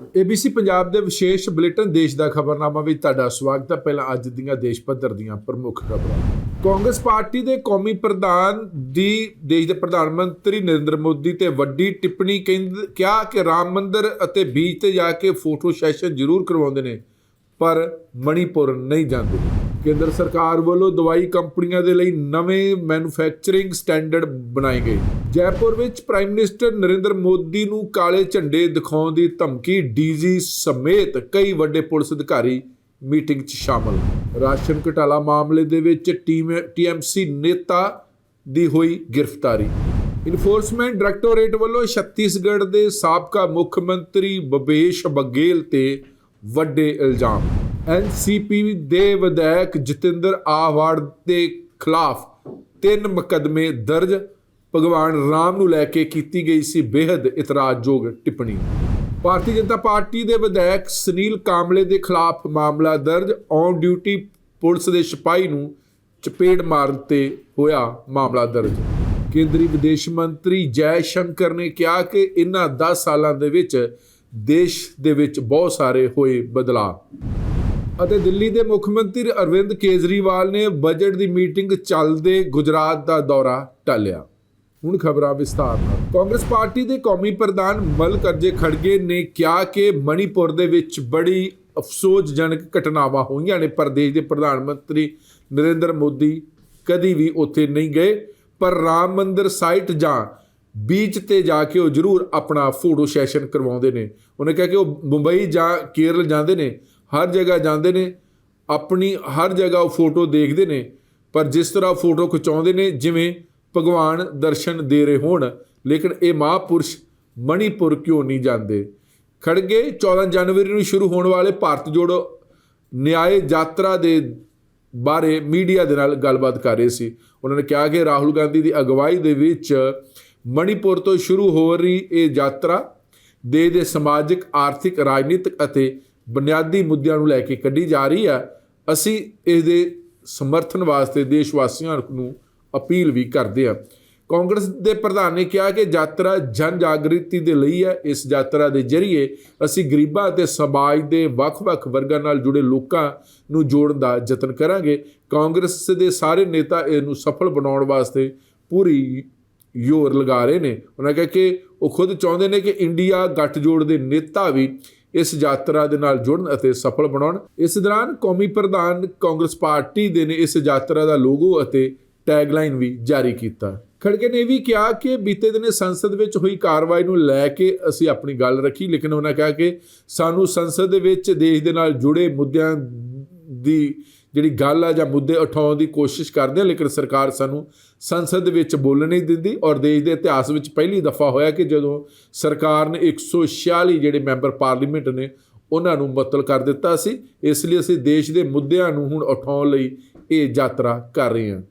ABC Punjab ਦੇ ਵਿਸ਼ੇਸ਼ bulletin ਦੇਸ਼ ਦਾ ਖਬਰਨਾਮਾ ਵਿੱਚ ਤੁਹਾਡਾ ਸਵਾਗਤ ਹੈ। ਪਹਿਲਾਂ ਅੱਜ ਦੀਆਂ ਦੇਸ਼ ਪੱਧਰ ਦੀਆਂ ਪ੍ਰਮੁੱਖ ਖਬਰਾਂ। ਕਾਂਗਰਸ ਪਾਰਟੀ ਦੇ ਕੌਮੀ ਪ੍ਰਧਾਨ ਦੀ ਦੇਸ਼ ਦੇ ਪ੍ਰਧਾਨ ਮੰਤਰੀ ਨਰਿੰਦਰ ਮੋਦੀ ਤੇ ਵੱਡੀ ਟਿੱਪਣੀ ਕਹਿੰਦ ਕਿਹਾ ਕਿ ਰਾਮ ਮੰਦਰ ਅਤੇ ਬੀਚ ਤੇ ਜਾ ਕੇ ਫੋਟੋ ਸੈਸ਼ਨ ਜ਼ਰੂਰ ਕਰਵਾਉਂਦੇ ਨੇ, ਪਰ ਮਣੀਪੁਰ ਨਹੀਂ ਜਾਂਦੇ। ਕੇਂਦਰ ਸਰਕਾਰ ਵੱਲੋਂ ਦਵਾਈ ਕੰਪਨੀਆਂ ਦੇ ਲਈ ਨਵੇਂ ਮੈਨੂਫੈਕਚਰਿੰਗ ਸਟੈਂਡਰਡ ਬਣਾਏ ਗਏ। ਜੈਪੁਰ ਵਿੱਚ ਪ੍ਰਾਈਮ ਮਿਨਿਸਟਰ ਨਰਿੰਦਰ ਮੋਦੀ ਨੂੰ ਕਾਲੇ ਝੰਡੇ ਦਿਖਾਉਣ ਦੀ ਧਮਕੀ, ਡੀਜੀ ਸਮੇਤ ਕਈ ਵੱਡੇ ਪੁਲਿਸ ਅਧਿਕਾਰੀ ਮੀਟਿੰਗ 'ਚ ਸ਼ਾਮਲ। ਰਾਸ਼ਨ ਘਟਾਲਾ ਮਾਮਲੇ ਦੇ ਵਿੱਚ ਟੀਮ, ਟੀਐਮਸੀ ਨੇਤਾ ਦੀ ਹੋਈ ਗ੍ਰਿਫਤਾਰੀ। ਇਨਫੋਰਸਮੈਂਟ ਡਾਇਰੈਕਟੋਰੇਟ ਵੱਲੋਂ ਛੱਤੀਸਗੜ੍ਹ ਦੇ ਸਾਬਕਾ ਮੁੱਖ ਮੰਤਰੀ ਬਬੇਸ਼ ਬਗੇਲ ਤੇ ਵੱਡੇ ਇਲਜ਼ਾਮ। ਐਨਸੀਪੀ ਦੇ ਵਿਧਾਇਕ ਜਤਿੰਦਰ ਆਵਾੜ ਦੇ ਖਿਲਾਫ ਤਿੰਨ ਮੁਕੱਦਮੇ ਦਰਜ। ਭਗਵਾਨ ਰਾਮ ਨੂੰ ਲੈ ਕੇ ਕੀਤੀ ਗਈ ਸੀ ਬੇहद ਇਤਰਾਜ਼ਯੋਗ ਟਿੱਪਣੀ। ਭਾਰਤੀ ਜਨਤਾ ਪਾਰਟੀ ਦੇ ਵਿਧਾਇਕ ਸੁਨੀਲ ਕਾਮਲੇ ਦੇ ਖਿਲਾਫ ਮਾਮਲਾ ਦਰਜ। ਔਨ ਡਿਊਟੀ ਪੁਲਿਸ ਦੇ ਸਿਪਾਹੀ ਨੂੰ ਚਪੇੜ ਮਾਰਨ ਤੇ ਹੋਇਆ ਮਾਮਲਾ ਦਰਜ। ਕੇਂਦਰੀ ਵਿਦੇਸ਼ ਮੰਤਰੀ ਜੈ ਸ਼ੰਕਰ ਨੇ ਕਿਹਾ ਕਿ ਇਨ੍ਹਾਂ 10 ਸਾਲਾਂ ਦੇ ਵਿੱਚ ਦੇਸ਼ ਦੇ ਵਿੱਚ ਬਹੁਤ ਸਾਰੇ ਹੋਏ ਬਦਲਾਅ। ਅਤੇ ਦਿੱਲੀ ਦੇ ਮੁੱਖ ਮੰਤਰੀ ਅਰਵਿੰਦ ਕੇਜਰੀਵਾਲ ਨੇ ਬਜਟ ਦੀ ਮੀਟਿੰਗ ਚੱਲਦੇ ਗੁਜਰਾਤ ਦਾ ਦੌਰਾ ਟਾਲਿਆ। ਹੁਣ ਖਬਰਾਂ ਵਿਸਥਾਰ ਨਾਲ। ਕਾਂਗਰਸ ਪਾਰਟੀ ਦੇ ਕੌਮੀ ਪ੍ਰਧਾਨ ਮਲਕ ਅਰਜੇ ਖੜਗੇ ਨੇ ਕਿਹਾ ਕਿ ਮਣੀਪੁਰ ਦੇ ਵਿੱਚ ਬੜੀ ਅਫਸੋਸਜਨਕ ਘਟਨਾਵਾਂ ਹੋਈਆਂ ਨੇ। ਪਰ ਦੇਸ਼ ਦੇ ਪ੍ਰਧਾਨ ਮੰਤਰੀ ਨਰਿੰਦਰ ਮੋਦੀ ਕਦੀ ਵੀ ਉੱਥੇ ਨਹੀਂ ਗਏ, ਪਰ ਰਾਮ ਮੰਦਰ ਸਾਈਟ ਜਾਂ ਬੀਚ ਤੇ ਜਾ ਕੇ ਉਹ ਜ਼ਰੂਰ ਆਪਣਾ ਫੋਟੋ ਸੈਸ਼ਨ ਕਰਵਾਉਂਦੇ ਨੇ। ਉਹਨੇ ਕਿਹਾ ਕਿ ਉਹ ਮੁੰਬਈ ਜਾਂ ਕੇਰਲ ਜਾਂਦੇ ਨੇ। ਹਰ ਜਗ੍ਹਾ ਜਾਂਦੇ ਨੇ, ਆਪਣੀ ਹਰ ਜਗ੍ਹਾ ਉਹ ਫੋਟੋ ਦੇਖਦੇ ਨੇ, ਪਰ ਜਿਸ ਤਰ੍ਹਾਂ ਫੋਟੋ ਖਿਚਾਉਂਦੇ ਨੇ, ਜਿਵੇਂ ਭਗਵਾਨ ਦਰਸ਼ਨ ਦੇ ਰਹੇ ਹੋਣ, ਲੇਕਿਨ ਇਹ ਮਹਾਪੁਰਸ਼ ਮਣੀਪੁਰ ਕਿਉਂ ਨਹੀਂ ਜਾਂਦੇ? ਖੜਗੇ 14 ਜਨਵਰੀ ਨੂੰ ਸ਼ੁਰੂ ਹੋਣ ਵਾਲੇ ਭਾਰਤ ਜੋੜੋ ਨਿਆਏ ਯਾਤਰਾ ਦੇ ਬਾਰੇ ਮੀਡੀਆ ਦੇ ਨਾਲ ਗੱਲਬਾਤ ਕਰ ਰਹੇ ਸੀ। ਉਹਨਾਂ ਨੇ ਕਿਹਾ ਕਿ ਰਾਹੁਲ ਗਾਂਧੀ ਦੀ ਅਗਵਾਈ ਦੇ ਵਿੱਚ ਮਣੀਪੁਰ ਤੋਂ ਸ਼ੁਰੂ ਹੋ ਰਹੀ ਇਹ ਯਾਤਰਾ ਦੇਸ਼ ਦੇ ਸਮਾਜਿਕ, ਆਰਥਿਕ, ਰਾਜਨੀਤਿਕ ਅਤੇ ਬੁਨਿਆਦੀ ਮੁੱਦਿਆਂ ਨੂੰ ਲੈ ਕੇ ਕੱਢੀ ਜਾ ਰਹੀ ਹੈ। ਅਸੀਂ ਇਸ ਦੇ ਸਮਰਥਨ ਵਾਸਤੇ ਦੇਸ਼ ਵਾਸੀਆਂ ਨੂੰ ਅਪੀਲ ਵੀ ਕਰਦੇ ਹਾਂ। ਕਾਂਗਰਸ ਦੇ ਪ੍ਰਧਾਨ ਨੇ ਕਿਹਾ ਕਿ ਯਾਤਰਾ ਜਨ ਜਾਗ੍ਰਿਤੀ ਦੇ ਲਈ ਹੈ। ਇਸ ਯਾਤਰਾ ਦੇ ਜ਼ਰੀਏ ਅਸੀਂ ਗਰੀਬਾਂ ਅਤੇ ਸਮਾਜ ਦੇ ਵੱਖ-ਵੱਖ ਵਰਗਾਂ ਨਾਲ ਜੁੜੇ ਲੋਕਾਂ ਨੂੰ ਜੋੜਨ ਦਾ ਯਤਨ ਕਰਾਂਗੇ। ਕਾਂਗਰਸ ਦੇ ਸਾਰੇ ਨੇਤਾ ਇਹ ਨੂੰ ਸਫਲ ਬਣਾਉਣ ਵਾਸਤੇ ਪੂਰੀ ਜ਼ੋਰ ਲਗਾ ਰਹੇ ਨੇ। ਉਹਨਾਂ ਕਿਹਾ ਕਿ ਉਹ ਖੁਦ ਚਾਹੁੰਦੇ ਨੇ ਕਿ ਇੰਡੀਆ ਗੱਠਜੋੜ ਦੇ ਨੇਤਾ ਵੀ ਇਸ ਯਾਤਰਾ ਦੇ ਨਾਲ ਜੁੜਨ ਅਤੇ ਸਫਲ ਬਣਾਉਣ। ਇਸ ਦੌਰਾਨ ਕੌਮੀ ਪ੍ਰਧਾਨ ਕਾਂਗਰਸ ਪਾਰਟੀ ਦੇ ਨੇ ਇਸ ਯਾਤਰਾ ਦਾ ਲੋਗੋ ਅਤੇ ਟੈਗਲਾਈਨ ਵੀ ਜਾਰੀ ਕੀਤਾ। ਖੜਗੇ ਨੇ ਇਹ ਵੀ ਕਿਹਾ ਕਿ ਬੀਤੇ ਦਿਨੇ ਸੰਸਦ ਵਿੱਚ ਹੋਈ ਕਾਰਵਾਈ ਨੂੰ ਲੈ ਕੇ ਅਸੀਂ ਆਪਣੀ ਗੱਲ ਰੱਖੀ, ਲੇਕਿਨ ਉਹਨਾਂ ਕਿਹਾ ਕਿ ਸਾਨੂੰ ਸੰਸਦ ਦੇ ਵਿੱਚ ਦੇਸ਼ ਦੇ ਨਾਲ ਜੁੜੇ ਮੁੱਦਿਆਂ ਦੀ ਜਿਹੜੀ ਗੱਲ ਆ ਜਾਂ ਮੁੱਦੇ ਉਠਾਉਣ ਦੀ ਕੋਸ਼ਿਸ਼ ਕਰਦੇ ਆ, ਲੇਕਿਨ ਸਰਕਾਰ ਸਾਨੂੰ ਸੰਸਦ ਵਿੱਚ ਬੋਲਣ ਨਹੀਂ ਦਿੰਦੀ ਔਰ ਦੇਸ਼ ਦੇ ਇਤਿਹਾਸ ਵਿੱਚ ਪਹਿਲੀ ਦਫਾ ਹੋਇਆ ਕਿ ਜਦੋਂ ਸਰਕਾਰ ਨੇ 146 ਜਿਹੜੇ ਮੈਂਬਰ ਪਾਰਲੀਮੈਂਟ ਨੇ, ਉਹਨਾਂ ਨੂੰ ਮੁਅੱਤਲ ਕਰ ਦਿੱਤਾ ਸੀ। ਇਸ ਲਈ ਅਸੀਂ ਦੇਸ਼ ਦੇ ਮੁੱਦਿਆਂ ਨੂੰ ਹੁਣ ਉਠਾਉਣ ਲਈ ਇਹ ਯਾਤਰਾ ਕਰ ਰਹੇ ਹਾਂ।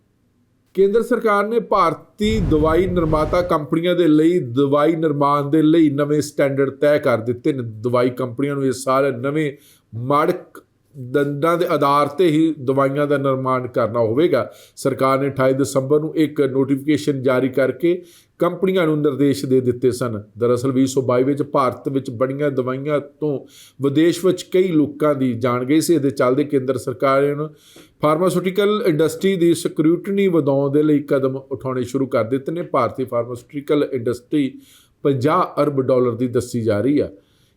ਕੇਂਦਰ ਸਰਕਾਰ ਨੇ ਭਾਰਤੀ ਦਵਾਈ ਨਿਰਮਾਤਾ ਕੰਪਨੀਆਂ ਦੇ ਲਈ ਦਵਾਈ ਨਿਰਮਾਣ ਦੇ ਲਈ ਨਵੇਂ ਸਟੈਂਡਰਡ ਤੈਅ ਕਰ ਦਿੱਤੇ ਨੇ। ਦਵਾਈ ਕੰਪਨੀਆਂ ਨੂੰ ਇਹ ਸਾਰੇ ਨਵੇਂ ਮਾਡਕ ਦੰਦਾਂ ਦੇ ਆਧਾਰ ਤੇ ਹੀ ਦਵਾਈਆਂ ਦਾ ਨਿਰਮਾਣ ਕਰਨਾ ਹੋਵੇਗਾ। ਸਰਕਾਰ ਨੇ 28 ਦਸੰਬਰ ਨੂੰ ਇੱਕ ਨੋਟੀਫਿਕੇਸ਼ਨ ਜਾਰੀ ਕਰਕੇ ਕੰਪਨੀਆਂ ਨੂੰ ਨਿਰਦੇਸ਼ ਦੇ ਦਿੱਤੇ ਸਨ। ਦਰਅਸਲ 2022 ਵਿੱਚ ਭਾਰਤ ਵਿੱਚ ਬਣੀਆਂ ਦਵਾਈਆਂ ਤੋਂ ਵਿਦੇਸ਼ ਵਿੱਚ ਕਈ ਲੋਕਾਂ ਦੀ ਜਾਣ ਗਈ ਸੀ। ਇਹਦੇ ਚੱਲਦੇ ਕੇਂਦਰ ਸਰਕਾਰ ਨੇ ਫਾਰਮਾਸਿਊਟੀਕਲ ਇੰਡਸਟਰੀ ਦੀ ਸਕਰੂਟਨੀ ਵਧਾਉਣ ਦੇ ਲਈ ਕਦਮ ਉਠਾਉਣੇ ਸ਼ੁਰੂ ਕਰ ਦਿੱਤੇ ਨੇ। ਭਾਰਤੀ ਫਾਰਮਾਸਿਊਟੀਕਲ ਇੰਡਸਟਰੀ 50 ਅਰਬ ਡਾਲਰ ਦੀ ਦੱਸੀ ਜਾ ਰਹੀ ਹੈ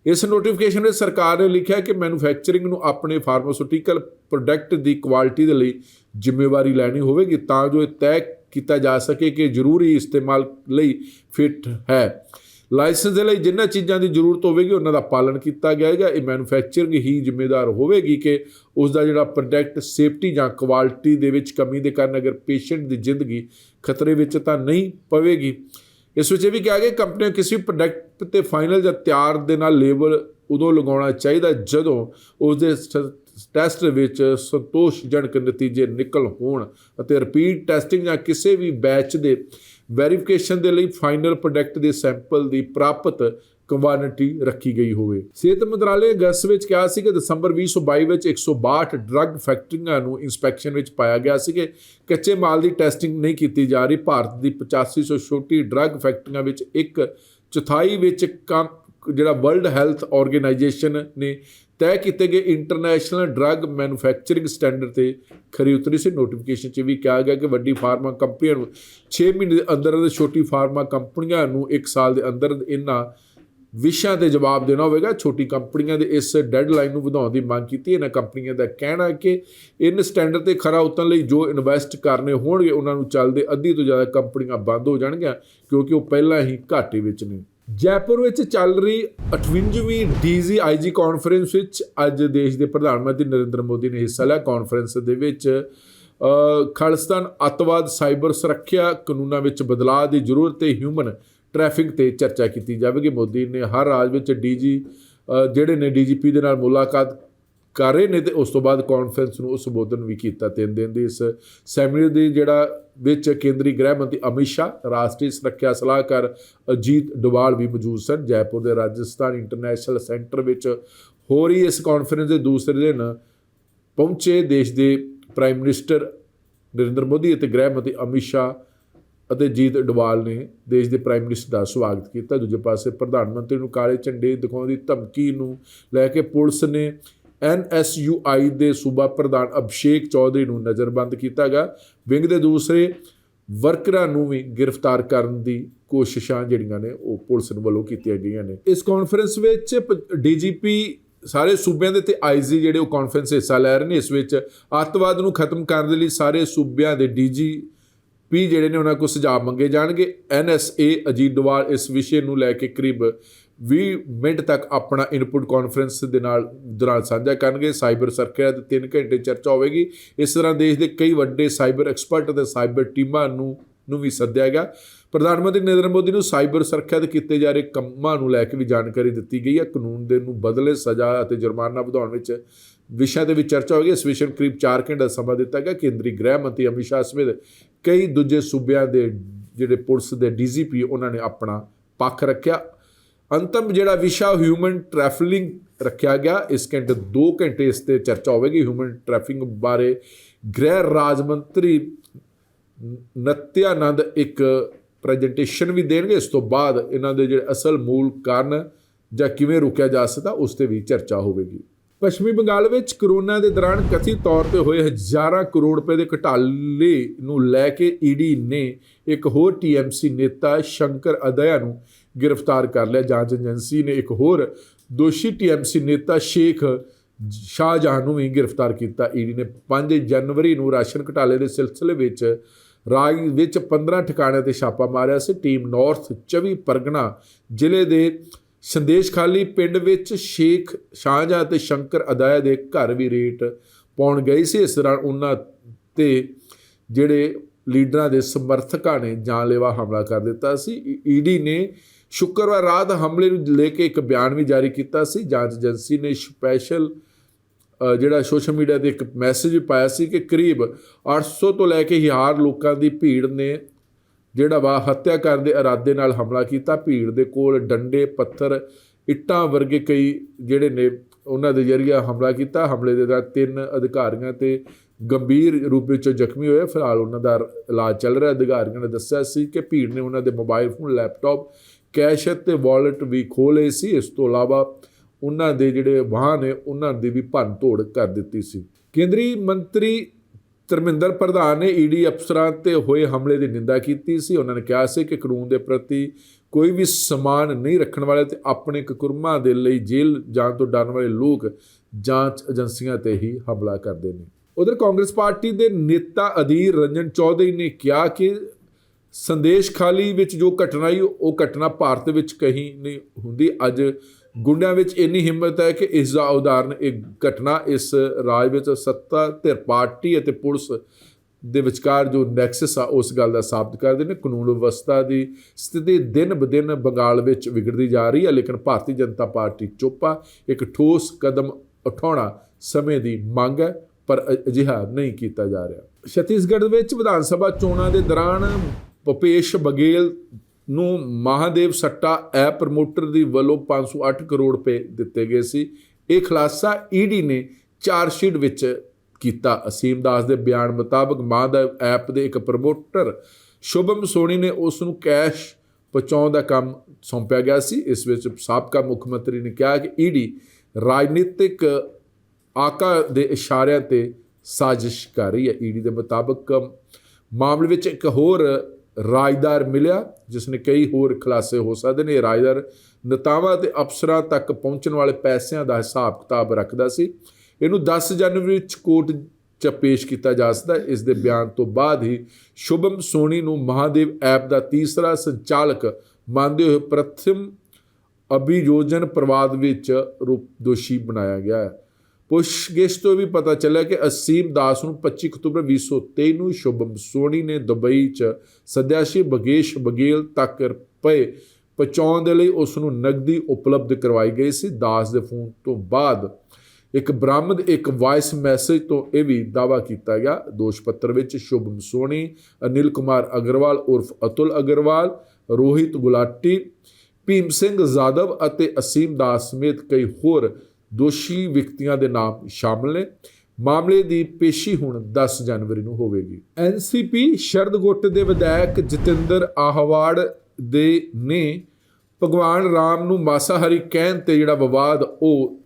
ਇਸ ਨੋਟੀਫਿਕੇਸ਼ਨ ਵਿੱਚ ਸਰਕਾਰ ਨੇ ਲਿਖਿਆ ਕਿ ਮੈਨੂਫੈਕਚਰਿੰਗ ਨੂੰ ਆਪਣੇ ਫਾਰਮਾਸਿਊਟੀਕਲ ਪ੍ਰੋਡਕਟ ਦੀ ਕੁਆਲਿਟੀ ਦੇ ਲਈ ਜ਼ਿੰਮੇਵਾਰੀ ਲੈਣੀ ਹੋਵੇਗੀ, ਤਾਂ ਜੋ ਇਹ ਤੈਅ ਕੀਤਾ ਜਾ ਸਕੇ ਕਿ ਜ਼ਰੂਰੀ ਇਸਤੇਮਾਲ ਲਈ ਫਿੱਟ ਹੈ। ਲਾਇਸੈਂਸ ਦੇ ਲਈ ਜਿੰਨਾਂ ਚੀਜ਼ਾਂ ਦੀ ਜ਼ਰੂਰਤ ਹੋਵੇਗੀ, ਉਹਨਾਂ ਦਾ ਪਾਲਣ ਕੀਤਾ ਜਾਏਗਾ ਇਹ ਮੈਨੂਫੈਕਚਰਿੰਗ ਹੀ ਜ਼ਿੰਮੇਦਾਰ ਹੋਵੇਗੀ ਕਿ ਉਸ ਦਾ ਜਿਹੜਾ ਪ੍ਰੋਡਕਟ ਸੇਫਟੀ ਜਾਂ ਕੁਆਲਿਟੀ ਦੇ ਵਿੱਚ ਕਮੀ ਦੇ ਕਾਰਨ ਅਗਰ ਪੇਸ਼ੈਂਟ ਦੀ ਜ਼ਿੰਦਗੀ ਖਤਰੇ ਵਿੱਚ ਤਾਂ ਨਹੀਂ ਪਵੇਗੀ। ਇਸ ਵਿੱਚ ਇਹ ਵੀ ਕਿਹਾ ਗਿਆ ਕੰਪਨੀ ਕਿਸੇ ਪ੍ਰੋਡਕਟ ਤੇ ਫਾਈਨਲ ਜਾਂ ਤਿਆਰ ਦੇ ਨਾਲ ਲੇਬਲ ਉਦੋਂ ਲਗਾਉਣਾ ਚਾਹੀਦਾ ਜਦੋਂ ਉਸ ਦੇ ਟੈਸਟ ਵਿੱਚ ਸੰਤੋਸ਼ਜਨਕ ਨਤੀਜੇ ਨਿਕਲ ਹੋਣ ਅਤੇ ਰਿਪੀਟ ਟੈਸਟਿੰਗ ਜਾਂ ਕਿਸੇ ਵੀ ਬੈਚ ਦੇ ਵੈਰੀਫਿਕੇਸ਼ਨ ਦੇ ਲਈ ਫਾਈਨਲ ਪ੍ਰੋਡਕਟ ਦੇ ਸੈਂਪਲ ਦੀ ਪ੍ਰਾਪਤ ਕੁਆਂਟੀਟੀ ਰੱਖੀ ਗਈ ਹੋਵੇ। ਸਿਹਤ ਮੰਤਰਾਲੇ ਅਗਸਤ ਵਿੱਚ ਕਿਹਾ ਸੀ ਕਿ ਦਸੰਬਰ 2022 ਵਿੱਚ 162 ਡਰੱਗ ਫੈਕਟਰੀਆਂ ਨੂੰ ਇਨਸਪੈਕਸ਼ਨ ਵਿੱਚ ਪਾਇਆ ਗਿਆ ਸੀ ਕਿ ਕੱਚੇ ਮਾਲ ਦੀ ਟੈਸਟਿੰਗ ਨਹੀਂ ਕੀਤੀ ਜਾ ਰਹੀ। ਭਾਰਤ ਦੀ 8500 ਛੋਟੀ ਡਰੱਗ ਫੈਕਟਰੀਆਂ ਵਿੱਚ ਇੱਕ ਚੌਥਾਈ ਵਿੱਚ ਕੰਮ ਜਿਹੜਾ ਵਰਲਡ ਹੈਲਥ ਆਰਗੇਨਾਈਜੇਸ਼ਨ ਨੇ ਤੈਅ ਕੀਤੇ ਗਏ ਇੰਟਰਨੈਸ਼ਨਲ ਡਰੱਗ ਮੈਨੂਫੈਕਚਰਿੰਗ ਸਟੈਂਡਰਡ ਤੇ ਖਰੀ ਉਤਰੀ ਸੀ। ਨੋਟੀਫਿਕੇਸ਼ਨ 'ਚ ਵੀ ਕਿਹਾ ਗਿਆ ਕਿ ਵੱਡੀ ਫਾਰਮਾ ਕੰਪਨੀਆਂ ਨੂੰ 6 ਮਹੀਨੇ ਦੇ ਅੰਦਰ ਅੰਦਰ ਛੋਟੀ ਫਾਰਮਾ ਕੰਪਨੀਆਂ ਨੂੰ 1 ਸਾਲ ਦੇ ਅੰਦਰ ਇਹਨਾਂ ਵਿਸ਼ਿਆਂ ਤੇ ਜਵਾਬ ਦੇਣਾ ਹੋਵੇਗਾ। ਛੋਟੀ ਕੰਪਨੀਆਂ ਦੇ ਇਸ ਡੈਡਲਾਈਨ ਨੂੰ ਵਧਾਉਣ ਦੀ ਮੰਗ ਕੀਤੀ। ਇਹਨਾਂ ਕੰਪਨੀਆਂ ਦਾ ਕਹਿਣਾ ਹੈ ਕਿ ਇਨ ਸਟੈਂਡਰਡ ਤੇ ਖਰਾ ਉਤਰਨ ਲਈ ਜੋ ਇਨਵੈਸਟ ਕਰਨੇ ਹੋਣਗੇ, ਉਹਨਾਂ ਨੂੰ ਚੱਲਦੇ ਅੱਧੀ ਤੋਂ ਜ਼ਿਆਦਾ ਕੰਪਨੀਆਂ ਬੰਦ ਹੋ ਜਾਣਗੀਆਂ, ਕਿਉਂਕਿ ਉਹ ਪਹਿਲਾਂ ਹੀ ਘਾਟੇ ਵਿੱਚ ਨੇ। ਜੈਪੁਰ ਵਿੱਚ ਚੱਲ ਰਹੀ 58ਵੀਂ ਡੀਜ਼ੀਆਈਜੀ ਕਾਨਫਰੰਸ ਵਿੱਚ ਅੱਜ ਦੇਸ਼ ਦੇ ਪ੍ਰਧਾਨ ਮੰਤਰੀ ਨਰਿੰਦਰ ਮੋਦੀ ਨੇ ਹਿੱਸਾ ਲਿਆ। ਕਾਨਫਰੰਸ ਦੇ ਵਿੱਚ ਖਾਲਿਸਤਾਨ ਅੱਤਵਾਦ, ਸਾਈਬਰ ਸੁਰੱਖਿਆ ਕਾਨੂੰਨਾਂ ਵਿੱਚ ਬਦਲਾਅ ਦੀ ਜ਼ਰੂਰਤ ਤੇ ਹਿਊਮਨ ਟ੍ਰੈਫਿਕ ਤੇ ਚਰਚਾ ਕੀਤੀ ਜਾਵੇਗੀ। ਮੋਦੀ ਨੇ ਹਰ ਰਾਜ ਵਿੱਚ ਡੀਜੀ ਜਿਹੜੇ ਨੇ ਡੀਜੀਪੀ ਦੇ ਨਾਲ ਮੁਲਾਕਾਤ ਕਰ ਰਹੇ ਨੇ ਤੇ ਉਸ ਤੋਂ ਬਾਅਦ ਕਾਨਫਰੰਸ ਨੂੰ ਉਹ ਸੰਬੋਧਨ ਵੀ ਕੀਤਾ। ਤਿੰਨ ਦਿਨ ਦੀ ਇਸ ਸੈਮੀਨਾਰ ਦੀ ਜਿਹੜਾ ਵਿੱਚ ਕੇਂਦਰੀ ਗ੍ਰਹਿ ਮੰਤਰੀ ਅਮਿਤ ਸ਼ਾਹ, ਰਾਸ਼ਟਰੀ ਸੁਰੱਖਿਆ ਸਲਾਹਕਾਰ ਅਜੀਤ ਡੋਵਾਲ ਵੀ ਮੌਜੂਦ ਸਨ। ਜੈਪੁਰ ਦੇ ਰਾਜਸਥਾਨ ਇੰਟਰਨੈਸ਼ਨਲ ਸੈਂਟਰ ਵਿੱਚ ਹੋ ਰਹੀ ਇਸ ਕਾਨਫਰੰਸ ਦੇ ਦੂਸਰੇ ਦਿਨ ਪਹੁੰਚੇ ਦੇਸ਼ ਦੇ ਪ੍ਰਾਈਮ ਮਿਨਿਸਟਰ ਨਰਿੰਦਰ ਮੋਦੀ ਅਤੇ ਗ੍ਰਹਿ ਮੰਤਰੀ ਅਮਿਤ ਸ਼ਾਹ ਅਤੇ ਜੀਤ ਅਡਵਾਲ ਨੇ ਦੇਸ਼ ਦੇ ਪ੍ਰਾਈਮ ਮਿਨਿਸਟਰ ਦਾ ਸਵਾਗਤ ਕੀਤਾ। ਦੂਜੇ ਪਾਸੇ ਪ੍ਰਧਾਨ ਮੰਤਰੀ ਨੂੰ ਕਾਲੇ ਝੰਡੇ ਦਿਖਾਉਣ ਦੀ ਧਮਕੀ ਨੂੰ ਲੈ ਕੇ ਪੁਲਿਸ ਨੇ ਐਨਐਸਯੂਆਈ ਦੇ ਸੂਬਾ ਪ੍ਰਧਾਨ ਅਭਿਸ਼ੇਕ ਚੌਧਰੀ ਨੂੰ ਨਜ਼ਰਬੰਦ ਕੀਤਾ ਗਿਆ ਵਿੰਗ ਦੇ ਦੂਸਰੇ ਵਰਕਰਾਂ ਨੂੰ ਵੀ ਗ੍ਰਿਫਤਾਰ ਕਰਨ ਦੀ ਕੋਸ਼ਿਸ਼ਾਂ ਜਿਹੜੀਆਂ ਨੇ ਉਹ ਪੁਲਿਸ ਵੱਲੋਂ ਕੀਤੀਆਂ ਗਈਆਂ ਨੇ। ਇਸ ਕਾਨਫਰੰਸ ਵਿੱਚ ਡੀਜੀਪੀ ਸਾਰੇ ਸੂਬਿਆਂ ਦੇ ਤੇ ਆਈਜੀ ਜਿਹੜੇ ਉਹ ਕਾਨਫਰੰਸ ਹਿੱਸਾ ਲੈ ਰਹੇ ਨੇ, ਇਸ ਵਿੱਚ ਅੱਤਵਾਦ ਨੂੰ ਖਤਮ ਕਰਨ ਦੇ ਲਈ ਸਾਰੇ ਸੂਬਿਆਂ ਦੇ ਡੀਜੀ ਪੀ ਜਿਹੜੇ ਨੇ ਉਹਨਾਂ ਕੋਲ ਸੁਝਾਅ ਮੰਗੇ ਜਾਣਗੇ। ਐਨਐਸਏ ਅਜੀਤ ਡੋਵਾਲ ਇਸ ਵਿਸ਼ੇ ਨੂੰ ਲੈ ਕੇ ਕਰੀਬ 20 ਮਿੰਟ ਤੱਕ ਆਪਣਾ ਇਨਪੁਟ ਕਾਨਫਰੰਸ ਦੇ ਨਾਲ ਦੌਰਾਨ ਸਾਂਝਾ ਕਰਨਗੇ। ਸਾਈਬਰ ਸੁਰੱਖਿਆ ਤੇ 3 ਘੰਟੇ ਚਰਚਾ ਹੋਵੇਗੀ। ਇਸ ਤਰ੍ਹਾਂ ਦੇਸ਼ ਦੇ ਕਈ ਵੱਡੇ ਸਾਈਬਰ ਐਕਸਪਰਟ ਅਤੇ ਸਾਈਬਰ ਟੀਮਾਂ ਨੂੰ ਨੂੰ ਵੀ ਸੱਦਿਆ ਗਿਆ। ਪ੍ਰਧਾਨ ਮੰਤਰੀ ਨਰਿੰਦਰ ਮੋਦੀ ਨੂੰ ਸਾਈਬਰ ਸੁਰੱਖਿਆ ਤੇ ਕੀਤੇ ਜਾ ਰਹੇ ਕੰਮਾਂ ਨੂੰ ਲੈ ਕੇ ਵੀ ਜਾਣਕਾਰੀ ਦਿੱਤੀ ਗਈ ਹੈ। ਕਾਨੂੰਨ ਦੇ ਨੂੰ ਬਦਲੇ ਸਜ਼ਾ ਅਤੇ ਜੁਰਮਾਨਾ ਵਧਾਉਣ ਵਿੱਚ ਵਿਸ਼ਾ ਦੇ ਵਿੱਚ ਚਰਚਾ ਹੋਗੀ ਇਸ ਵਿਸ਼ੇ ਨੂੰ ਕਰੀਬ 4 ਘੰਟੇ ਦਾ ਸਮਾਂ ਦਿੱਤਾ ਗਿਆ। ਕੇਂਦਰੀ ਗ੍ਰਹਿ ਮੰਤਰੀ ਅਮਿਤ ਸ਼ਾਹ ਸਮੇਤ ਕਈ ਦੂਜੇ ਸੂਬਿਆਂ ਦੇ ਜਿਹੜੇ ਪੁਲਿਸ ਦੇ ਡੀਜੀਪੀ, ਉਹਨਾਂ ਨੇ ਆਪਣਾ ਪੱਖ ਰੱਖਿਆ। ਅੰਤਮ ਜਿਹੜਾ ਵਿਸ਼ਾ ਹਿਊਮਨ ਟ੍ਰੈਫਲਿੰਗ ਰੱਖਿਆ ਗਿਆ। ਇਸ ਘੰਟੇ 2 ਘੰਟੇ ਇਸ ਤੇ ਚਰਚਾ ਹੋਵੇਗੀ। ਹਿਊਮਨ ਟ੍ਰੈਫਿੰਗ ਬਾਰੇ ਗ੍ਰਹਿ ਰਾਜ ਮੰਤਰੀ ਨਤਿਆਨੰਦ ਇੱਕ ਪ੍ਰੈਜੈਂਟੇਸ਼ਨ ਵੀ ਦੇਣਗੇ। ਇਸ ਤੋਂ ਬਾਅਦ ਇਹਨਾਂ ਦੇ ਜਿਹੜੇ ਅਸਲ ਮੂਲ ਕਾਰਨ ਜਾਂ ਕਿਵੇਂ ਰੋਕਿਆ ਜਾ ਸਕਦਾ, ਉਸ ਤੇ ਵੀ ਚਰਚਾ ਹੋਵੇਗੀ। ਪੱਛਮੀ ਬੰਗਾਲ ਵਿੱਚ ਕਰੋਨਾ ਦੇ ਦੌਰਾਨ ਕਥਿਤ ਤੌਰ ਤੇ ਹੋਏ ਹਜ਼ਾਰਾਂ ਕਰੋੜ ਰੁਪਏ ਦੇ ਘਟਾਲੇ ਨੂੰ ਲੈ ਕੇ ਈਡੀ ਨੇ ਇੱਕ ਹੋਰ ਟੀਐਮਸੀ ਨੇਤਾ ਸ਼ੰਕਰ ਅਦਇਆ ਨੂੰ ਗ੍ਰਿਫਤਾਰ ਕਰ ਲਿਆ। ਜਾਂਚ ਏਜੰਸੀ ਨੇ ਇੱਕ ਹੋਰ ਦੋਸ਼ੀ ਟੀਐਮਸੀ ਨੇਤਾ ਸ਼ੇਖ ਸ਼ਾਹਜਹਾਨ ਨੂੰ ਵੀ ਗ੍ਰਿਫਤਾਰ ਕੀਤਾ। ਈਡੀ ਨੇ 5 ਜਨਵਰੀ ਨੂੰ ਰਾਸ਼ਨ ਘਟਾਲੇ ਦੇ ਸਿਲਸਿਲੇ ਵਿੱਚ ਰਾਜ ਵਿੱਚ 15 ਠਿਕਾਣਿਆਂ ਤੇ ਛਾਪਾ ਮਾਰਿਆ ਸੀ। ਟੀਮ ਨਾਰਥ 24 ਪਰਗਣਾ ਜ਼ਿਲ੍ਹੇ ਦੇ ਸੰਦੇਸ਼ ਖਾਲੀ ਪਿੰਡ ਵਿੱਚ ਸ਼ੇਖ ਸ਼ਾਹਜਹਾਂ ਤੇ ਸ਼ੰਕਰ ਅਦਾਇਆ ਦੇ ਘਰ ਵੀ ਰੇਟ ਪਾਉਣ ਗਏ ਸੀ। ਇਸ ਦੌਰਾਨ ਉਹਨਾਂ ਤੇ ਜਿਹੜੇ ਲੀਡਰਾਂ ਦੇ ਸਮਰਥਕਾਂ ਨੇ ਜਾਨਲੇਵਾ ਹਮਲਾ ਕਰ ਦਿੱਤਾ ਸੀ। ਈਡੀ ਨੇ ਸ਼ੁੱਕਰਵਾਰ ਰਾਤ ਹਮਲੇ ਨੂੰ ਲੈ ਕੇ ਇੱਕ ਬਿਆਨ ਵੀ ਜਾਰੀ ਕੀਤਾ ਸੀ। ਜਾਂਚ ਏਜੰਸੀ ਨੇ ਸਪੈਸ਼ਲ ਜਿਹੜਾ ਸੋਸ਼ਲ ਮੀਡੀਆ ਤੇ ਇੱਕ ਮੈਸੇਜ ਵੀ ਪਾਇਆ ਸੀ ਕਿ ਕਰੀਬ 800 ਤੋਂ ਲੈ ਕੇ ਹਜ਼ਾਰ ਲੋਕਾਂ ਦੀ ਭੀੜ ਨੇ ਜਿਹੜਾ ਵਾ ਹੱਤਿਆ ਕਰਨ ਦੇ ਇਰਾਦੇ ਨਾਲ ਹਮਲਾ ਕੀਤਾ, ਭੀੜ ਦੇ ਕੋਲ ਡੰਡੇ, ਪੱਥਰ, ਇੱਟਾਂ ਵਰਗੇ ਕਈ ਜਿਹੜੇ ਨੇ, ਉਹਨਾਂ ਦੇ ਜ਼ਰੀਏ ਹਮਲਾ ਕੀਤਾ। ਹਮਲੇ ਦੇ ਦੌਰਾਨ ਤਿੰਨ ਅਧਿਕਾਰੀਆਂ ਤੇ ਗੰਭੀਰ ਰੂਪ ਵਿੱਚ ਜ਼ਖਮੀ ਹੋਏ। ਫਿਲਹਾਲ ਉਹਨਾਂ ਦਾ ਇਲਾਜ ਚੱਲ ਰਿਹਾ। ਅਧਿਕਾਰੀਆਂ ਨੇ ਦੱਸਿਆ ਸੀ ਕਿ ਭੀੜ ਨੇ ਉਹਨਾਂ ਦੇ ਮੋਬਾਈਲ ਫੋਨ, ਲੈਪਟਾਪ, ਕੈਸ਼ ਤੇ ਵਾਲਟ ਵੀ ਖੋਹ ਸੀ। ਇਸ ਤੋਂ ਇਲਾਵਾ ਉਹਨਾਂ ਦੇ ਜਿਹੜੇ ਵਾਹਨ ਨੇ, ਉਹਨਾਂ ਦੀ ਵੀ ਭੰਨ ਤੋੜ ਕਰ ਦਿੱਤੀ ਸੀ। ਕੇਂਦਰੀ ਮੰਤਰੀ ਧਰਮਿੰਦਰ ਪ੍ਰਧਾਨ ਨੇ ਈਡੀ ਅਫਸਰਾਂ ਤੇ ਹੋਏ ਹਮਲੇ ਦੀ ਨਿੰਦਾ ਕੀਤੀ ਸੀ। ਉਹਨਾਂ ਨੇ ਕਿਹਾ ਸੀ ਕਿ ਕਾਨੂੰਨ ਦੇ ਪ੍ਰਤੀ ਕੋਈ ਵੀ ਸਮਾਨ ਨਹੀਂ ਰੱਖਣ ਵਾਲੇ ਤੇ ਆਪਣੇ ਕੁਕਰਮਾਂ ਦੇ ਲਈ ਜੇਲ੍ਹ ਜਾਣ ਤੋਂ ਡਰਨ ਵਾਲੇ ਲੋਕ ਜਾਂਚ ਏਜੰਸੀਆਂ ਤੇ ਹੀ ਹਮਲਾ ਕਰਦੇ ਨੇ। ਉਧਰ ਕਾਂਗਰਸ ਪਾਰਟੀ ਦੇ ਨੇਤਾ ਅਧੀਰ ਰੰਜਨ ਚੌਧਰੀ ਨੇ ਕਿਹਾ ਕਿ ਸੰਦੇਸ਼ ਖਾਲੀ ਵਿੱਚ ਜੋ ਘਟਨਾ ਆਈ, ਉਹ ਘਟਨਾ ਭਾਰਤ ਵਿੱਚ ਕਹੀਂ ਨਹੀਂ ਹੁੰਦੀ। ਅੱਜ ਗੁੰਡਿਆਂ ਵਿੱਚ ਇੰਨੀ ਹਿੰਮਤ ਹੈ ਕਿ ਇਸ ਦਾ ਉਦਾਹਰਨ ਇੱਕ ਘਟਨਾ ਇਸ ਰਾਜ ਵਿੱਚ ਸੱਤਾ, ਧਿਰ ਪਾਰਟੀ ਅਤੇ ਪੁਲਿਸ ਦੇ ਵਿਚਕਾਰ ਜੋ ਨੈਕਸਸ ਆ, ਉਸ ਗੱਲ ਦਾ ਸਾਬਤ ਕਰਦੇ ਨੇ। ਕਾਨੂੰਨ ਵਿਵਸਥਾ ਦੀ ਸਥਿਤੀ ਦਿਨ ਬਦਿਨ ਬੰਗਾਲ ਵਿੱਚ ਵਿਗੜਦੀ ਜਾ ਰਹੀ ਹੈ, ਲੇਕਿਨ ਭਾਰਤੀ ਜਨਤਾ ਪਾਰਟੀ ਚੁੱਪ ਆ ਇੱਕ ਠੋਸ ਕਦਮ ਉਠਾਉਣਾ ਸਮੇਂ ਦੀ ਮੰਗ ਹੈ, ਪਰ ਅਜਿਹਾ ਨਹੀਂ ਕੀਤਾ ਜਾ ਰਿਹਾ। ਛੱਤੀਸਗੜ੍ਹ ਵਿੱਚ ਵਿਧਾਨ ਸਭਾ ਚੋਣਾਂ ਦੇ ਦੌਰਾਨ ਭੁਪੇਸ਼ ਬਗੇਲ ਨੂੰ ਮਹਾਦੇਵ ਸੱਟਾ ਐਪ ਪ੍ਰਮੋਟਰ ਦੀ ਵੱਲੋਂ 508 ਕਰੋੜ ਰੁਪਏ ਦਿੱਤੇ ਗਏ ਸੀ। ਇਹ ਖੁਲਾਸਾ ਈਡੀ ਨੇ ਚਾਰਜਸ਼ੀਟ ਵਿੱਚ ਕੀਤਾ। ਅਸੀਮ ਦਾਸ ਦੇ ਬਿਆਨ ਮੁਤਾਬਕ ਮਹਾਦੇਵ ਐਪ ਦੇ ਇੱਕ ਪ੍ਰਮੋਟਰ ਸ਼ੁਭਮ ਸੋਨੀ ਨੇ ਉਸ ਨੂੰ ਕੈਸ਼ ਪਹੁੰਚਾਉਣ ਦਾ ਕੰਮ ਸੌਂਪਿਆ ਗਿਆ ਸੀ। ਇਸ ਵਿੱਚ ਸਾਬਕਾ ਮੁੱਖ ਮੰਤਰੀ ਨੇ ਕਿਹਾ ਕਿ ਈਡੀ ਰਾਜਨੀਤਿਕ ਆਕਾ ਦੇ ਇਸ਼ਾਰਿਆਂ ਤੇ ਸਾਜ਼ਿਸ਼ ਕਰ ਰਹੀ ਹੈ। ਈਡੀ ਦੇ ਮੁਤਾਬਕ ਮਾਮਲੇ ਵਿੱਚ ਇੱਕ ਹੋਰ ਰਾਜਦਾਰ ਮਿਲਿਆ ਜਿਸ ਨੇ ਕਈ ਹੋਰ ਖੁਲਾਸੇ ਹੋ ਸਕਦੇ ਨੇ। ਰਾਜਦਾਰ ਨੇਤਾਵਾਂ ਤੇ ਅਫਸਰਾਂ ਤੱਕ ਪਹੁੰਚਣ ਵਾਲੇ ਪੈਸਿਆਂ ਦਾ ਹਿਸਾਬ ਕਿਤਾਬ ਰੱਖਦਾ ਸੀ। ਇਹਨੂੰ 10 ਜਨਵਰੀ ਵਿੱਚ ਕੋਰਟ 'ਚ ਪੇਸ਼ ਕੀਤਾ ਜਾ ਸਕਦਾ ਇਸ ਦੇ ਬਿਆਨ ਤੋਂ ਬਾਅਦ ਹੀ ਸ਼ੁਭਮ ਸੋਨੀ ਨੂੰ ਮਹਾਦੇਵ ਐਪ ਦਾ ਤੀਸਰਾ ਸੰਚਾਲਕ ਮੰਨਦੇ ਹੋਏ ਪ੍ਰਥਮ ਅਭਿਯੋਜਨ ਪ੍ਰਵਾਦ ਵਿੱਚ ਰੂਪ ਦੋਸ਼ੀ ਬਣਾਇਆ ਗਿਆ ਹੈ। ਪੁੱਛਗਿੱਛ ਤੋਂ ਵੀ ਪਤਾ ਚੱਲਿਆ ਕਿ ਅਸੀਮ ਦਾਸ ਨੂੰ 25 ਅਕਤੂਬਰ 2023 ਨੂੰ ਸ਼ੁਭਮ ਸੋਨੀ ਨੇ ਦੁਬਈ 'ਚ ਸੱਦਿਆਸ਼ੀ ਬਗੇਸ਼ ਬਗੇਲ ਤੱਕ ਰੁਪਏ ਪਹੁੰਚਾਉਣ ਦੇ ਲਈ ਉਸ ਨੂੰ ਨਗਦੀ ਉਪਲਬਧ ਕਰਵਾਈ ਗਈ ਸੀ। ਦਾਸ ਦੇ ਫੋਨ ਤੋਂ ਬਾਅਦ ਇੱਕ ਬਰਾਮਦ, ਇੱਕ ਵਾਇਸ ਮੈਸੇਜ ਤੋਂ ਇਹ ਵੀ ਦਾਵਾ ਕੀਤਾ ਗਿਆ। ਦੋਸ਼ ਪੱਤਰ ਵਿੱਚ ਸ਼ੁਭਮ ਸੋਨੀ, ਅਨਿਲ ਕੁਮਾਰ ਅਗਰਵਾਲ, ਉਰਫ ਅਤੁਲ ਅਗਰਵਾਲ, ਰੋਹਿਤ ਗੁਲਾਟੀ, ਭੀਮ ਸਿੰਘ ਜਾਦਵ ਅਤੇ ਅਸੀਮ ਦਾਸ ਸਮੇਤ ਕਈ ਹੋਰ ਦੋਸ਼ੀ ਵਿਅਕਤੀਆਂ ਦੇ ਨਾਮ ਸ਼ਾਮਲ ਨੇ। ਮਾਮਲੇ ਦੀ ਪੇਸ਼ੀ ਹੁਣ 10 ਜਨਵਰੀ ਨੂੰ ਹੋਵੇਗੀ। ਐਨਸੀਪੀ ਸ਼ਰਦ ਗੁੱਟ ਦੇ ਵਿਧਾਇਕ ਜਤਿੰਦਰ ਆਹਵਾੜ ਦੇ ਨੇ ਭਗਵਾਨ ਰਾਮ ਨੂੰ ਮਾਸਾਹਾਰੀ ਕਹਿਣ ਤੇ ਜਿਹੜਾ ਵਿਵਾਦ ਉਹ,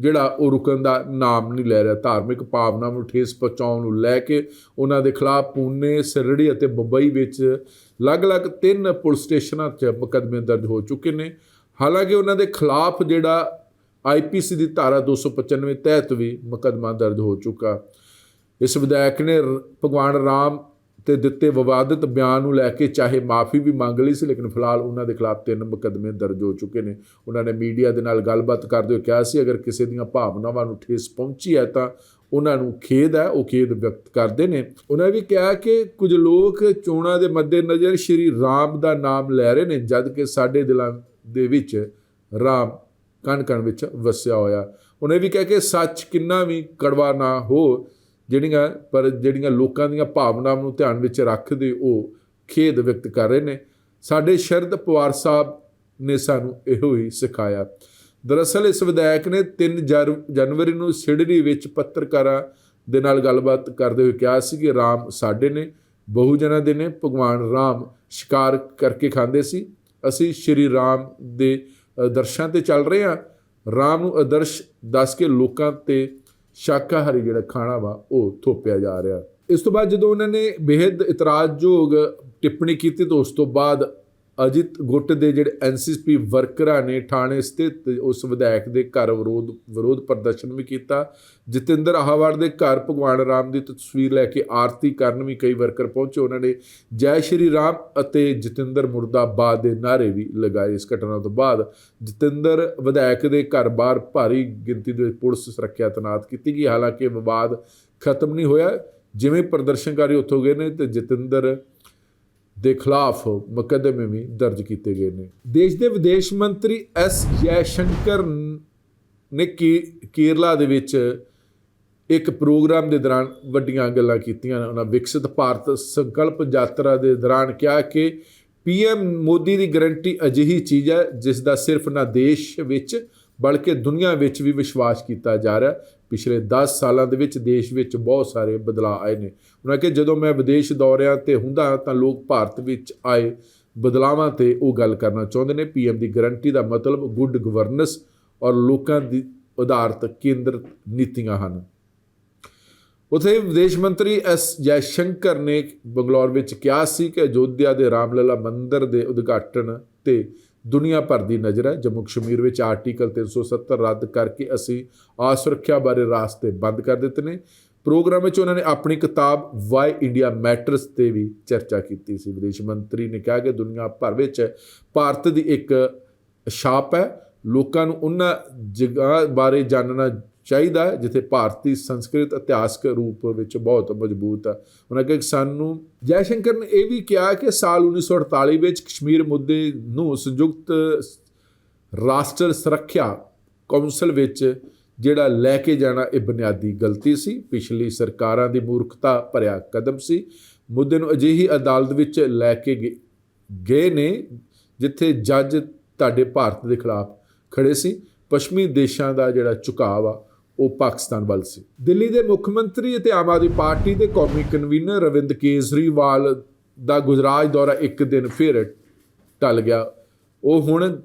ਜਿਹੜਾ ਉਹ ਰੁਕਣ ਦਾ ਨਾਮ ਨਹੀਂ ਲੈ ਰਿਹਾ। ਧਾਰਮਿਕ ਭਾਵਨਾ ਨੂੰ ਠੇਸ ਪਹੁੰਚਾਉਣ ਨੂੰ ਲੈ ਕੇ ਉਹਨਾਂ ਦੇ ਖਿਲਾਫ ਪੂਨੇ, ਸਿਰੜੀ ਅਤੇ ਮੁੰਬਈ ਵਿੱਚ ਅਲੱਗ-ਅਲੱਗ ਤਿੰਨ ਪੁਲਿਸ ਸਟੇਸ਼ਨਾਂ 'ਚ ਮੁਕੱਦਮੇ ਦਰਜ ਹੋ ਚੁੱਕੇ ਨੇ। ਹਾਲਾਂਕਿ ਉਹਨਾਂ ਦੇ ਖਿਲਾਫ ਜਿਹੜਾ ਆਈਪੀਸੀ ਦੀ ਧਾਰਾ 295 ਤਹਿਤ ਵੀ ਮੁਕੱਦਮਾ ਦਰਜ ਹੋ ਚੁੱਕਾ। ਇਸ ਵਿਧਾਇਕ ਨੇ ਰ- ਭਗਵਾਨ ਰਾਮ ਤੇ ਦਿੱਤੇ ਵਿਵਾਦਿਤ ਬਿਆਨ ਨੂੰ ਲੈ ਕੇ ਚਾਹੇ ਮਾਫੀ ਵੀ ਮੰਗ ਲਈ ਸੀ, ਲੇਕਿਨ ਫਿਲਹਾਲ ਉਹਨਾਂ ਦੇ ਖਿਲਾਫ ਤਿੰਨ ਮੁਕੱਦਮੇ ਦਰਜ ਹੋ ਚੁੱਕੇ ਨੇ। ਉਹਨਾਂ ਨੇ ਮੀਡੀਆ ਦੇ ਨਾਲ ਗੱਲਬਾਤ ਕਰਦੇ ਹੋਏ ਕਿਹਾ ਸੀ, ਅਗਰ ਕਿਸੇ ਦੀਆਂ ਭਾਵਨਾਵਾਂ ਨੂੰ ਠੇਸ ਪਹੁੰਚੀ ਹੈ ਤਾਂ ਉਹਨਾਂ ਨੂੰ ਖੇਦ ਹੈ, ਉਹ ਖੇਦ ਵਿਅਕਤ ਕਰਦੇ ਨੇ। ਉਹਨਾਂ ਵੀ ਕਿਹਾ ਕਿ ਕੁਝ ਲੋਕ ਚੋਣਾਂ ਦੇ ਮੱਦੇਨਜ਼ਰ ਸ਼੍ਰੀ ਰਾਮ ਦਾ ਨਾਮ ਲੈ ਰਹੇ ਨੇ ਜਦ ਕਿ ਸਾਡੇ ਦਿਲਾਂ ਦੇ ਵਿੱਚ ਰਾਮ ਕਣ ਕਣ ਵਿੱਚ ਵਸਿਆ ਹੋਇਆ। ਉਹਨੇ ਵੀ ਕਿਹਾ ਕਿ ਸੱਚ ਕਿੰਨਾ ਵੀ ਕੜਵਾ ਨਾ ਹੋ, ਜਿਹੜੀਆਂ, ਪਰ ਜਿਹੜੀਆਂ ਲੋਕਾਂ ਦੀਆਂ ਭਾਵਨਾਵਾਂ ਨੂੰ ਧਿਆਨ ਵਿੱਚ ਰੱਖਦੇ ਉਹ ਖੇਦ ਵਿਅਕਤ ਕਰ ਰਹੇ ਨੇ। ਸਾਡੇ ਸ਼ਰਦ ਪਵਾਰ ਸਾਹਿਬ ਨੇ ਸਾਨੂੰ ਇਹੋ ਹੀ ਸਿਖਾਇਆ। ਦਰਅਸਲ ਇਸ ਵਿਧਾਇਕ ਨੇ 3 ਜਰ- ਜਨਵਰੀ ਨੂੰ ਸਿਡਨੀ ਵਿੱਚ ਪੱਤਰਕਾਰਾਂ ਦੇ ਨਾਲ ਗੱਲਬਾਤ ਕਰਦੇ ਹੋਏ ਕਿਹਾ ਸੀ ਕਿ ਰਾਮ ਸਾਡੇ ਨੇ, ਬਹੁਜਨਾਂ ਦੇ ਨੇ, ਭਗਵਾਨ ਰਾਮ ਸ਼ਿਕਾਰ ਕਰਕੇ ਖਾਂਦੇ ਸੀ। ਅਸੀਂ ਸ਼੍ਰੀ ਰਾਮ ਦੇ ਆਦਰਸ਼ਾਂ ਤੇ ਚੱਲ ਰਹੇ ਹਾਂ ਰਾਮ ਨੂੰ ਆਦਰਸ਼ ਦੱਸ ਕੇ ਲੋਕਾਂ ਤੇ ਸ਼ਾਕਾਹਾਰੀ ਜਿਹੜਾ ਖਾਣਾ ਵਾ, ਉਹ ਥੋਪਿਆ ਜਾ ਰਿਹਾ। ਇਸ ਤੋਂ ਬਾਅਦ ਜਦੋਂ ਉਹਨਾਂ ਨੇ ਬੇहद ਇਤਰਾਜ਼ਯੋਗ ਟਿੱਪਣੀ ਕੀਤੀ, ਤਾਂ ਉਸ ਤੋਂ ਬਾਅਦ ਅਜਿਤ ਗੁੱਟ ਦੇ ਜਿਹੜੇ ਐਨਸੀਪੀ ਵਰਕਰਾਂ ਨੇ ਥਾਣੇ ਸਥਿਤ ਉਸ ਵਿਧਾਇਕ ਦੇ ਘਰ ਵਿਰੋਧ ਵਿਰੋਧ ਪ੍ਰਦਰਸ਼ਨ ਵੀ ਕੀਤਾ। ਜਤਿੰਦਰ ਆਹਵਾੜ ਦੇ ਘਰ ਭਗਵਾਨ ਰਾਮ ਦੀ ਤਸਵੀਰ ਲੈ ਕੇ ਆਰਤੀ ਕਰਨ ਵੀ ਕਈ ਵਰਕਰ ਪਹੁੰਚੇ। ਉਹਨਾਂ ਨੇ ਜੈ ਸ਼੍ਰੀ ਰਾਮ ਅਤੇ ਜਤਿੰਦਰ ਮੁਰਦਾਬਾਦ ਦੇ ਨਾਰੇ ਵੀ ਲਗਾਏ। ਇਸ ਘਟਨਾ ਤੋਂ ਬਾਅਦ ਜਤਿੰਦਰ ਵਿਧਾਇਕ ਦੇ ਘਰ ਬਾਹਰ ਭਾਰੀ ਗਿਣਤੀ ਦੇ ਵਿੱਚ ਪੁਲਿਸ ਸੁਰੱਖਿਆ ਤੈਨਾਤ ਕੀਤੀ ਗਈ। ਹਾਲਾਂਕਿ ਵਿਵਾਦ ਖਤਮ ਨਹੀਂ ਹੋਇਆ। ਜਿਵੇਂ ਪ੍ਰਦਰਸ਼ਨਕਾਰੀ ਉੱਥੋਂ ਗਏ ਨੇ ਤੇ ਜਤਿੰਦਰ ਦੇ ਖਿਲਾਫ ਮੁਕੱਦਮੇ ਵੀ ਦਰਜ ਕੀਤੇ ਗਏ ਨੇ। ਦੇਸ਼ ਦੇ ਵਿਦੇਸ਼ ਮੰਤਰੀ ਐਸ ਜੈ ਸ਼ੰਕਰ ਨੇ ਕੇਰਲਾ ਦੇ ਵਿੱਚ ਇੱਕ ਪ੍ਰੋਗਰਾਮ ਦੇ ਦੌਰਾਨ ਵੱਡੀਆਂ ਗੱਲਾਂ ਕੀਤੀਆਂ। ਉਹਨਾਂ ਵਿਕਸਿਤ ਭਾਰਤ ਸੰਕਲਪ ਯਾਤਰਾ ਦੇ ਦੌਰਾਨ ਕਿਹਾ ਕਿ ਪੀਐਮ ਮੋਦੀ ਦੀ ਗਾਰੰਟੀ ਅਜਿਹੀ ਚੀਜ਼ ਹੈ ਜਿਸ ਦਾ ਸਿਰਫ ਨਾ ਦੇਸ਼ ਵਿੱਚ ਬਲਕਿ ਦੁਨੀਆ ਵਿੱਚ ਵੀ ਵਿਸ਼ਵਾਸ ਕੀਤਾ ਜਾ ਰਿਹਾ। ਪਿਛਲੇ 10 ਸਾਲਾਂ ਦੇ ਵਿੱਚ ਦੇਸ਼ ਵਿੱਚ ਬਹੁਤ ਸਾਰੇ ਬਦਲਾਅ ਆਏ ਨੇ। ਉਹਨਾਂ ਕਿ ਜਦੋਂ ਮੈਂ ਵਿਦੇਸ਼ ਦੌਰਿਆਂ ਤੇ ਹੁੰਦਾ ਤਾਂ ਲੋਕ ਭਾਰਤ ਵਿੱਚ ਆਏ ਬਦਲਾਵਾਂ ਤੇ ਉਹ ਗੱਲ ਕਰਨਾ ਚਾਹੁੰਦੇ ਨੇ। ਪੀਐਮ ਦੀ ਗਾਰੰਟੀ ਦਾ ਮਤਲਬ ਗੁੱਡ ਗਵਰਨੈਂਸ ਔਰ ਲੋਕਾਂ ਦੀ ਆਧਾਰਿਤ ਕੇਂਦਰਿਤ ਨੀਤੀਆਂ ਹਨ। ਉਥੇ ਵਿਦੇਸ਼ ਮੰਤਰੀ ਐਸ ਜੈ ਸ਼ੰਕਰ ਨੇ ਬੰਗਲੌਰ ਵਿੱਚ ਕਿਹਾ ਸੀ ਕਿ ਅਯੋਧਿਆ ਦੇ ਰਾਮਲਲਾ ਮੰਦਿਰ ਦੇ ਉਦਘਾਟਨ ਤੇ ਦੁਨੀਆ ਭਰ ਦੀ ਨਜ਼ਰ ਹੈ। ਜੰਮੂ ਕਸ਼ਮੀਰ ਵਿੱਚ ਆਰਟੀਕਲ 370 ਰੱਦ ਕਰਕੇ ਅਸੀਂ ਆਸੁਰੱਖਿਆ ਬਾਰੇ ਰਾਸਤੇ ਬੰਦ ਕਰ ਦਿੱਤੇ ਨੇ। ਪ੍ਰੋਗਰਾਮ ਵਿੱਚ ਉਹਨਾਂ ਨੇ ਆਪਣੀ ਕਿਤਾਬ ਵਾਈ ਇੰਡੀਆ ਮੈਟਰਸ ਤੇ ਵੀ ਚਰਚਾ ਕੀਤੀ ਸੀ। ਵਿਦੇਸ਼ ਮੰਤਰੀ ਨੇ ਕਿਹਾ ਕਿ ਦੁਨੀਆ ਭਰ ਵਿੱਚ ਭਾਰਤ ਦੀ ਇੱਕ ਛਾਪ ਹੈ। ਲੋਕਾਂ ਨੂੰ ਉਹਨਾਂ ਜਗ੍ਹਾ ਬਾਰੇ ਜਾਣਨਾ ਚਾਹੀਦਾ ਜਿੱਥੇ ਭਾਰਤੀ ਸੰਸਕ੍ਰਿਤ ਇਤਿਹਾਸਕ ਰੂਪ ਵਿੱਚ ਬਹੁਤ ਮਜ਼ਬੂਤ ਹੈ। ਉਹਨਾਂ ਕਿਹਾ ਕਿ ਸਾਨੂੰ ਜੈ ਸ਼ੰਕਰ ਨੇ ਇਹ ਵੀ ਕਿਹਾ ਕਿ ਸਾਲ 1948 ਵਿੱਚ ਕਸ਼ਮੀਰ ਮੁੱਦੇ ਨੂੰ ਸੰਯੁਕਤ ਰਾਸ਼ਟਰ ਸੁਰੱਖਿਆ ਕੌਂਸਲ ਵਿੱਚ ਜਿਹੜਾ ਲੈ ਕੇ ਜਾਣਾ, ਇਹ ਬੁਨਿਆਦੀ ਗਲਤੀ ਸੀ। ਪਿਛਲੀ ਸਰਕਾਰਾਂ ਦੀ ਮੂਰਖਤਾ ਭਰਿਆ ਕਦਮ ਸੀ। ਮੁੱਦੇ ਨੂੰ ਅਜਿਹੀ ਅਦਾਲਤ ਵਿੱਚ ਲੈ ਕੇ ਗਏ- ਗਏ ਨੇ, ਜਿੱਥੇ ਜੱਜ ਤੁਹਾਡੇ ਭਾਰਤ ਦੇ ਖਿਲਾਫ ਖੜੇ ਸੀ। ਪੱਛਮੀ ਦੇਸ਼ਾਂ ਦਾ ਜਿਹੜਾ ਝੁਕਾਅ ਆ ਉਹ ਪਾਕਿਸਤਾਨ ਵੱਲ ਸੀ। ਦਿੱਲੀ ਦੇ ਮੁੱਖ ਮੰਤਰੀ ਅਤੇ ਆਮ ਆਦਮੀ ਪਾਰਟੀ ਦੇ ਕੌਮੀ ਕਨਵੀਨਰ ਰਵਿੰਦ ਕੇਜਰੀਵਾਲ ਦਾ ਗੁਜਰਾਤ ਦੌਰਾ ਇੱਕ ਦਿਨ ਫਿਰ ਟਲ ਗਿਆ। ਉਹ ਹੁਣ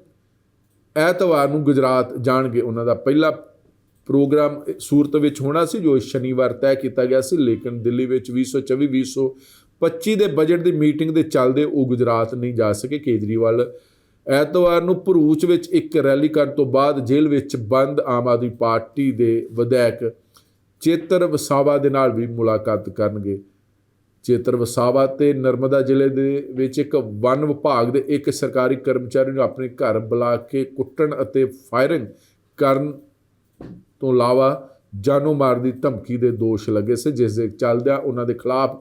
ਐਤਵਾਰ ਨੂੰ ਗੁਜਰਾਤ ਜਾਣਗੇ। ਉਹਨਾਂ ਦਾ ਪਹਿਲਾ ਪ੍ਰੋਗਰਾਮ ਸੂਰਤ ਵਿੱਚ ਹੋਣਾ ਸੀ, ਜੋ ਸ਼ਨੀਵਾਰ ਤੈਅ ਕੀਤਾ ਗਿਆ ਸੀ। ਲੇਕਿਨ ਦਿੱਲੀ ਵਿੱਚ 2024 2025 ਦੇ ਬਜਟ ਦੀ ਮੀਟਿੰਗ ਦੇ ਚੱਲਦੇ ਉਹ ਗੁਜਰਾਤ ਨਹੀਂ ਜਾ ਸਕੇ। ਕੇਜਰੀਵਾਲ ਐਤਵਾਰ ਨੂੰ ਭਰੂਚ ਵਿੱਚ ਇੱਕ ਰੈਲੀ ਕਰਨ ਤੋਂ ਬਾਅਦ ਜੇਲ੍ਹ ਵਿੱਚ ਬੰਦ ਆਮ ਆਦਮੀ ਪਾਰਟੀ ਦੇ ਵਿਧਾਇਕ ਚੇਤਰ ਵਸਾਵਾ ਦੇ ਨਾਲ ਵੀ ਮੁਲਾਕਾਤ ਕਰਨਗੇ। ਚੇਤਰ ਵਸਾਵਾ ਤੇ ਨਰਮਦਾ ਜ਼ਿਲ੍ਹੇ ਦੇ ਵਿੱਚ ਇੱਕ ਵਨ ਵਿਭਾਗ ਦੇ ਇੱਕ ਸਰਕਾਰੀ ਕਰਮਚਾਰੀ ਨੂੰ ਆਪਣੇ ਘਰ ਬੁਲਾ ਕੇ ਕੁੱਟਣ ਅਤੇ ਫਾਇਰਿੰਗ ਕਰਨ ਤੋਂ ਇਲਾਵਾ ਜਾਨੋਂ ਮਾਰ ਦੀ ਧਮਕੀ ਦੇ ਦੋਸ਼ ਲੱਗੇ ਸੀ, ਜਿਸ ਦੇ ਚੱਲਦਿਆਂ ਉਹਨਾਂ ਦੇ ਖਿਲਾਫ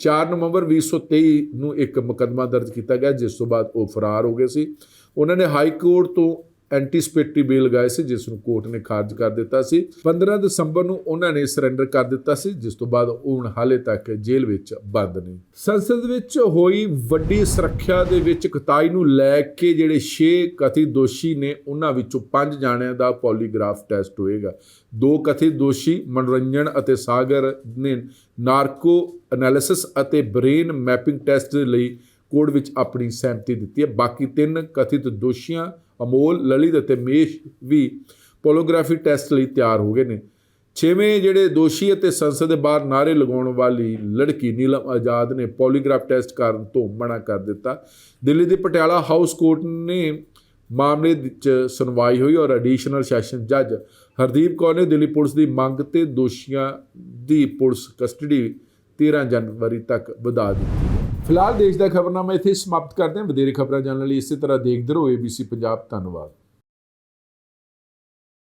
4 ਨਵੰਬਰ 2023 ਨੂੰ ਇੱਕ ਮੁਕੱਦਮਾ ਦਰਜ ਕੀਤਾ ਗਿਆ, ਜਿਸ ਤੋਂ ਬਾਅਦ ਉਹ ਫਰਾਰ ਹੋ ਗਏ ਸੀ। ਉਹਨਾਂ ਨੇ ਹਾਈ ਕੋਰਟ ਤੋਂ ਐਂਟੀਸਪੇਟਰੀ ਬੇਲ ਲਗਾਏ ਸੀ ਜਿਸ ਨੂੰ ਕੋਰਟ ਨੇ ਖਾਰਜ ਕਰ ਦਿੱਤਾ ਸੀ। 15 ਦਸੰਬਰ ਨੂੰ ਉਹਨਾਂ ਨੇ ਸਰੈਂਡਰ ਕਰ ਦਿੱਤਾ ਸੀ, ਜਿਸ ਤੋਂ ਬਾਅਦ ਉਹ ਹੁਣ ਹਾਲੇ ਤੱਕ ਜੇਲ੍ਹ ਵਿੱਚ ਬੰਦ ਨੇ। ਸੰਸਦ ਵਿੱਚ ਹੋਈ ਵੱਡੀ ਸੁਰੱਖਿਆ ਦੇ ਵਿੱਚ ਕਤਾਈ ਨੂੰ ਲੈ ਕੇ ਜਿਹੜੇ 6 ਕਥਿਤ ਦੋਸ਼ੀ ਨੇ, ਉਹਨਾਂ ਵਿੱਚੋਂ 5 ਜਾਣਿਆਂ ਦਾ ਪੋਲੀਗ੍ਰਾਫ ਟੈਸਟ ਹੋਏਗਾ। ਦੋ ਕਥਿਤ ਦੋਸ਼ੀ ਮਨੋਰੰਜਨ ਅਤੇ ਸਾਗਰ ਨੇ ਨਾਰਕੋ ਐਨਾਲਿਸਿਸ ਅਤੇ ਬ੍ਰੇਨ ਮੈਪਿੰਗ ਟੈਸਟ ਦੇ ਲਈ ਕੋਰਟ ਵਿੱਚ ਆਪਣੀ ਸਹਿਮਤੀ ਦਿੱਤੀ ਹੈ। ਬਾਕੀ ਤਿੰਨ ਕਥਿਤ ਦੋਸ਼ੀਆਂ ਅਮੋਲ ਲਲਿਤ ਅਤੇ ਮੇਸ਼ ਵੀ ਪੋਲੋਗ੍ਰਾਫੀ ਟੈਸਟ ਲਈ ਤਿਆਰ ਹੋ ਗਏ ਨੇ। ਛੇਵੇਂ ਜਿਹੜੇ ਦੋਸ਼ੀ ਅਤੇ ਸੰਸਦ ਦੇ ਬਾਹਰ ਨਾਰੇ ਲਗਾਉਣ ਵਾਲੀ ਲੜਕੀ ਨੀਲਮ ਆਜ਼ਾਦ ਨੇ ਪੋਲੀਗ੍ਰਾਫ ਟੈਸਟ ਕਰਨ ਤੋਂ ਮਨਾ ਕਰ ਦਿੱਤਾ। ਦਿੱਲੀ ਦੇ ਪਟਿਆਲਾ ਹਾਊਸ ਕੋਰਟ ਨੇ ਮਾਮਲੇ ਵਿੱਚ ਸੁਣਵਾਈ ਹੋਈ ਔਰ ਐਡੀਸ਼ਨਲ ਸੈਸ਼ਨ ਜੱਜ ਹਰਦੀਪ ਕੌਰ ਨੇ ਦਿੱਲੀ ਪੁਲਿਸ ਦੀ ਮੰਗ ਤੇ ਦੋਸ਼ੀਆਂ ਦੀ ਪੁਲਿਸ ਕਸਟਡੀ 13 ਜਨਵਰੀ ਤੱਕ ਵਧਾ ਦਿੱਤੀ। ਫਿਲਹਾਲ ਦੇਸ਼ ਦਾ ਖਬਰਨਾਮਾ ਇੱਥੇ ਸਮਾਪਤ ਕਰਦੇ ਹਾਂ। ਵਧੇਰੇ ਖਬਰਾਂ ਜਾਣਨ ਲਈ ਇਸੇ ਤਰ੍ਹਾਂ ਦੇਖਦੇ ਰਹੋ ABC ਪੰਜਾਬ। ਧੰਨਵਾਦ।